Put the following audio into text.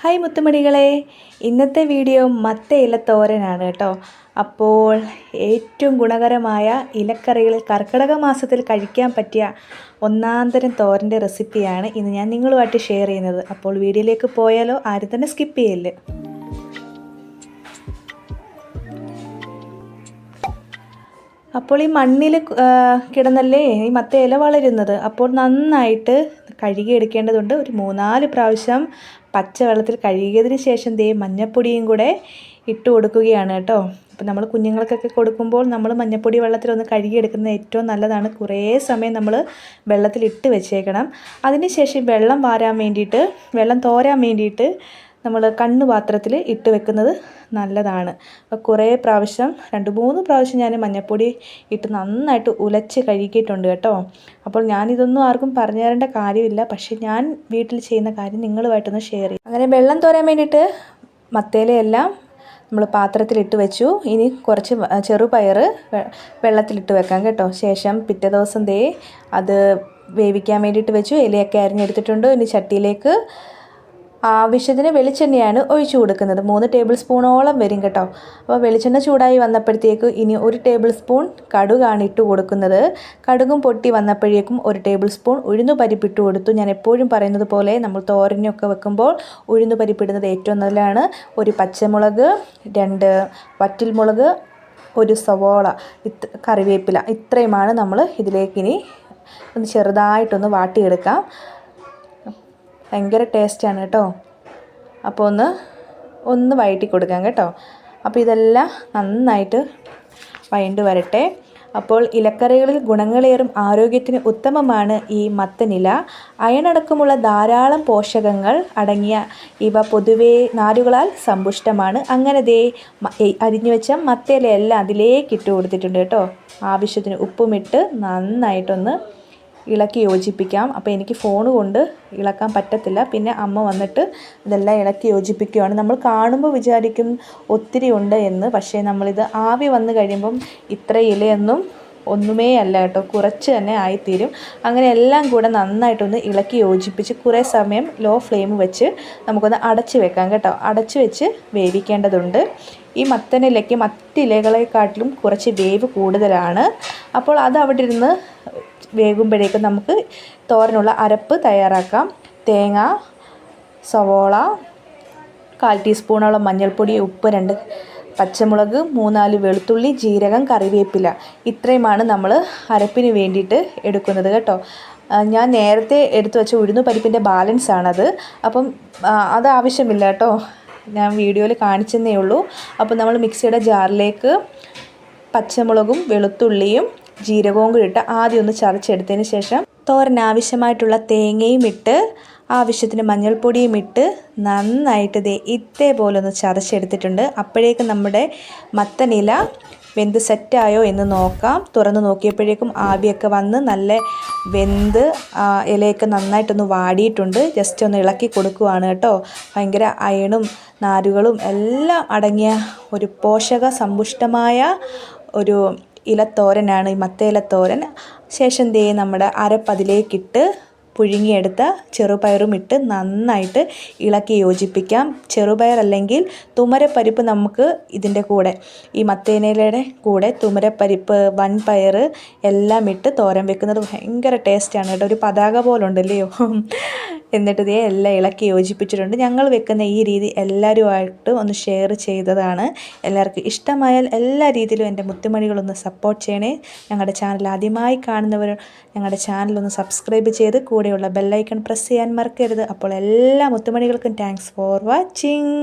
Hi മുത്തുമണികളെ. ഇന്നത്തെ video മത്ത തോരനാണ് കേട്ടോ. അപ്പോൾ ഏറ്റവും ഗുണകരമായ ഇലക്കറികൾ കർക്കിടക മാസത്തിൽ കഴിക്കാൻ പറ്റിയ ഒന്നാന്തരം തോരന്റെ റെസിപ്പിയാണ് ഇന്ന് ഞാൻ നിങ്ങളുമായിട്ട് ഷെയർ ചെയ്യുന്നത്. അപ്പോൾ വീഡിയോയിലേക്ക് പോയാലോ? ആരും തന്നെ സ്കിപ്പ് ചെയ്യല്ലേ? അപ്പോൾ ഈ മണ്ണിൽ കിടന്നല്ലേ ഈ മത്ത ഇല വളരുന്നത്. അപ്പോൾ നന്നായിട്ട് കഴുകി എടുക്കേണ്ടതുണ്ട്. ഒരു മൂന്നാൽ പ്രാവശ്യം പച്ചവെള്ളത്തിൽ കഴുകിയതിന് ശേഷം ദേ മഞ്ഞപ്പൊടിയും കൂടെ ഇട്ട് കൊടുക്കുകയാണ് കേട്ടോ. അപ്പോൾ നമ്മൾ കുഞ്ഞുങ്ങൾക്കൊക്കെ കൊടുക്കുമ്പോൾ നമ്മൾ മഞ്ഞപ്പൊടി കഴുകി കഴുകിയെടുക്കുന്നത് ഏറ്റവും നല്ലതാണ്. കുറേ സമയം നമ്മൾ വെള്ളത്തിൽ ഇട്ട് വെച്ചേക്കണം. അതിന് ശേഷം വെള്ളം വാരാൻ വേണ്ടിയിട്ട് വെള്ളം തോരാൻ വേണ്ടിയിട്ട് നമ്മൾ കണ്ണ് പാത്രത്തിൽ ഇട്ട് വെക്കുന്നത് നല്ലതാണ്. അപ്പോൾ കുറേ പ്രാവശ്യം രണ്ട് മൂന്ന് പ്രാവശ്യം ഞാൻ മഞ്ഞൾപ്പൊടി ഇട്ട് നന്നായിട്ട് ഉലച്ച് കഴുകിയിട്ടുണ്ട് കേട്ടോ. അപ്പോൾ ഞാനിതൊന്നും ആർക്കും പറഞ്ഞു തരേണ്ട കാര്യമില്ല. പക്ഷേ ഞാൻ വീട്ടിൽ ചെയ്യുന്ന കാര്യം നിങ്ങളുമായിട്ടൊന്ന് ഷെയർ ചെയ്യും. അങ്ങനെ വെള്ളം തോരാൻ വേണ്ടിയിട്ട് മത്തേലയെല്ലാം നമ്മൾ പാത്രത്തിലിട്ട് വെച്ചു. ഇനി കുറച്ച് ചെറുപയർ വെള്ളത്തിലിട്ട് വെക്കാം കേട്ടോ. ശേഷം പിറ്റേ ദിവസം ദേ അത് വേവിക്കാൻ വേണ്ടിയിട്ട് വെച്ചു. ഇലയൊക്കെ അരിഞ്ഞെടുത്തിട്ടുണ്ട്. ഇനി ചട്ടിയിലേക്ക് ആവശ്യത്തിന് വെളിച്ചെണ്ണയാണ് ഒഴിച്ചു കൊടുക്കുന്നത്. മൂന്ന് ടേബിൾ സ്പൂണോളം വരും കേട്ടോ. അപ്പോൾ വെളിച്ചെണ്ണ ചൂടായി വന്നപ്പോഴത്തേക്ക് ഇനി ഒരു ടേബിൾ സ്പൂൺ കടുകാണ് ഇട്ട് കൊടുക്കുന്നത്. കടുകും പൊട്ടി വന്നപ്പോഴേക്കും ഒരു ടേബിൾ സ്പൂൺ ഉഴുന്നു പരിപ്പിട്ട് കൊടുത്തു. ഞാൻ എപ്പോഴും പറയുന്നത് പോലെ നമ്മൾ തോരനൊക്കെ വെക്കുമ്പോൾ ഉഴുന്നു പരിപ്പിടുന്നത് ഏറ്റവും നല്ലതാണ്. ഒരു പച്ചമുളക് രണ്ട് വറ്റൽമുളക് ഒരു സവോള ഇത് കറിവേപ്പില ഇത്രയുമാണ് നമ്മൾ ഇതിലേക്കിനി ഒന്ന് ചെറുതായിട്ടൊന്ന് വാട്ടിയെടുക്കാം. ഭയങ്കര ടേസ്റ്റാണ് കേട്ടോ. അപ്പോൾ ഒന്ന് ഒന്ന് വഴറ്റി കൊടുക്കാം കേട്ടോ. അപ്പോൾ ഇതെല്ലാം നന്നായിട്ട് വഴണ്ട് വരട്ടെ. അപ്പോൾ ഇലക്കറികളിൽ ഗുണങ്ങളേറും ആരോഗ്യത്തിന് ഉത്തമമാണ് ഈ മത്തനില. അയണടക്കമുള്ള ധാരാളം പോഷകങ്ങൾ അടങ്ങിയ ഇവ പൊതുവേ നാരുകളാൽ സമ്പുഷ്ടമാണ്. അങ്ങനെ ദേ അരിഞ്ഞു വെച്ച മത്തയിലയെല്ലാം അതിലേക്ക് ഇട്ട് കൊടുത്തിട്ടുണ്ട് കേട്ടോ. ആവശ്യത്തിന് ഉപ്പുമിട്ട് നന്നായിട്ടൊന്ന് ഇളക്കി യോജിപ്പിക്കാം. അപ്പോൾ എനിക്ക് ഫോൺ കൊണ്ട് ഇളക്കാൻ പറ്റത്തില്ല. പിന്നെ അമ്മ വന്നിട്ട് ഇതെല്ലാം ഇളക്കി യോജിപ്പിക്കുകയാണ് നമ്മൾ കാണുമ്പോൾ വിചാരിക്കും ഒത്തിരി ഉണ്ട് എന്ന്. പക്ഷേ നമ്മളിത് ആവി വന്നു കഴിയുമ്പം ഇത്ര ഇലയൊന്നും ഒന്നുമേ അല്ല കേട്ടോ. കുറച്ച് തന്നെ ആയിത്തീരും. അങ്ങനെ എല്ലാം കൂടെ നന്നായിട്ടൊന്ന് ഇളക്കി യോജിപ്പിച്ച് കുറേ സമയം ലോ ഫ്ലെയിം വെച്ച് നമുക്കൊന്ന് അടച്ച് വെക്കാം കേട്ടോ. അടച്ച് വെച്ച് വേവിക്കേണ്ടതുണ്ട്. ഈ മത്തനിലയ്ക്ക് മറ്റിലകളെക്കാട്ടിലും കുറച്ച് വേവ് കൂടുതലാണ്. അപ്പോൾ അത് അവിടെ ഇരുന്ന് വേകുമ്പോഴേക്കും നമുക്ക് തോരനുള്ള അരപ്പ് തയ്യാറാക്കാം. തേങ്ങ സവോള കാൽ ടീസ്പൂണോളം മഞ്ഞൾപ്പൊടി ഉപ്പ് രണ്ട് പച്ചമുളക് മൂന്നാൽ വെളുത്തുള്ളി ജീരകം കറിവേപ്പില. ഇത്രയുമാണ് നമ്മൾ അരപ്പിന് വേണ്ടിയിട്ട് എടുക്കുന്നത് കേട്ടോ. ഞാൻ നേരത്തെ എടുത്തു വെച്ച ഉഴുന്നു പരിപ്പിന്റെ ബാലൻസ് ആണത്. അപ്പം അത് ആവശ്യമില്ല കേട്ടോ. ഞാൻ വീഡിയോയിൽ കാണിച്ചെന്നേ ഉള്ളൂ. അപ്പോൾ നമ്മൾ മിക്സിയുടെ ജാറിലേക്ക് പച്ചമുളകും വെളുത്തുള്ളിയും ജീരകവും കൂടി ഇട്ട് ആദ്യം ഒന്ന് ചതച്ചെടുത്തതിന് ശേഷം തോരൻ ആവശ്യമായിട്ടുള്ള തേങ്ങയും ഇട്ട് ആവശ്യത്തിന് മഞ്ഞൾപ്പൊടിയും ഇട്ട് നന്നായിട്ട് ദേ ഇതേപോലെ ഒന്ന് ചതച്ചെടുത്തിട്ടുണ്ട്. അപ്പോഴേക്കും നമ്മുടെ മത്തനില വെന്ത് സെറ്റായോ എന്ന് നോക്കാം. തുറന്ന് നോക്കിയപ്പോഴേക്കും ആവിയൊക്കെ വന്ന് നല്ല വെന്ത് ഇലയൊക്കെ നന്നായിട്ടൊന്ന് വാടിയിട്ടുണ്ട്. ജസ്റ്റ് ഒന്ന് ഇളക്കി കൊടുക്കുവാണ് കേട്ടോ. ഭയങ്കര അയണും നാരുകളും എല്ലാം അടങ്ങിയ ഒരു പോഷക സമ്പുഷ്ടമായ ഒരു ഇലത്തോരനാണ് മത്തയിലത്തോരൻ. ശേഷം ദേ നമ്മുടെ അരപ്പതിലേക്കിട്ട് പുഴുങ്ങിയെടുത്ത ചെറുപയറും ഇട്ട് നന്നായിട്ട് ഇളക്കി യോജിപ്പിക്കാം. ചെറുപയർ അല്ലെങ്കിൽ തുമരപ്പരിപ്പ് നമുക്ക് ഇതിന്റെ കൂടെ ഈ മത്തേനയിലയുടെ കൂടെ തുമരപ്പരിപ്പ് വൻപയർ എല്ലാം ഇട്ട് തോരൻ വെക്കുന്നത് ഭയങ്കര ടേസ്റ്റാണ് കേട്ടോ. ഒരു പതാക പോലുണ്ടല്ലയോ? എന്നിട്ട് ഇതേ എല്ലാം ഇളക്കി യോജിപ്പിച്ചിട്ടുണ്ട്. ഞങ്ങൾ വെക്കുന്ന ഈ രീതി എല്ലാവരുമായിട്ട് ഒന്ന് ഷെയർ ചെയ്തതാണ്. എല്ലാവർക്കും ഇഷ്ടമായാൽ എല്ലാ രീതിയിലും എന്റെ മുത്തുമണികളൊന്ന് സപ്പോർട്ട് ചെയ്യണേ. ഞങ്ങളുടെ ചാനൽ ആദ്യമായി കാണുന്നവർ ഞങ്ങളുടെ ചാനലൊന്ന് സബ്സ്ക്രൈബ് ചെയ്ത് കൂടെ കൂടെയുള്ള ബെല്ലൈക്കൺ പ്രസ് ചെയ്യാൻ മറക്കരുത്. അപ്പോൾ എല്ലാ മുത്തുമണികൾക്കും താങ്ക്സ് ഫോർ വാച്ചിങ്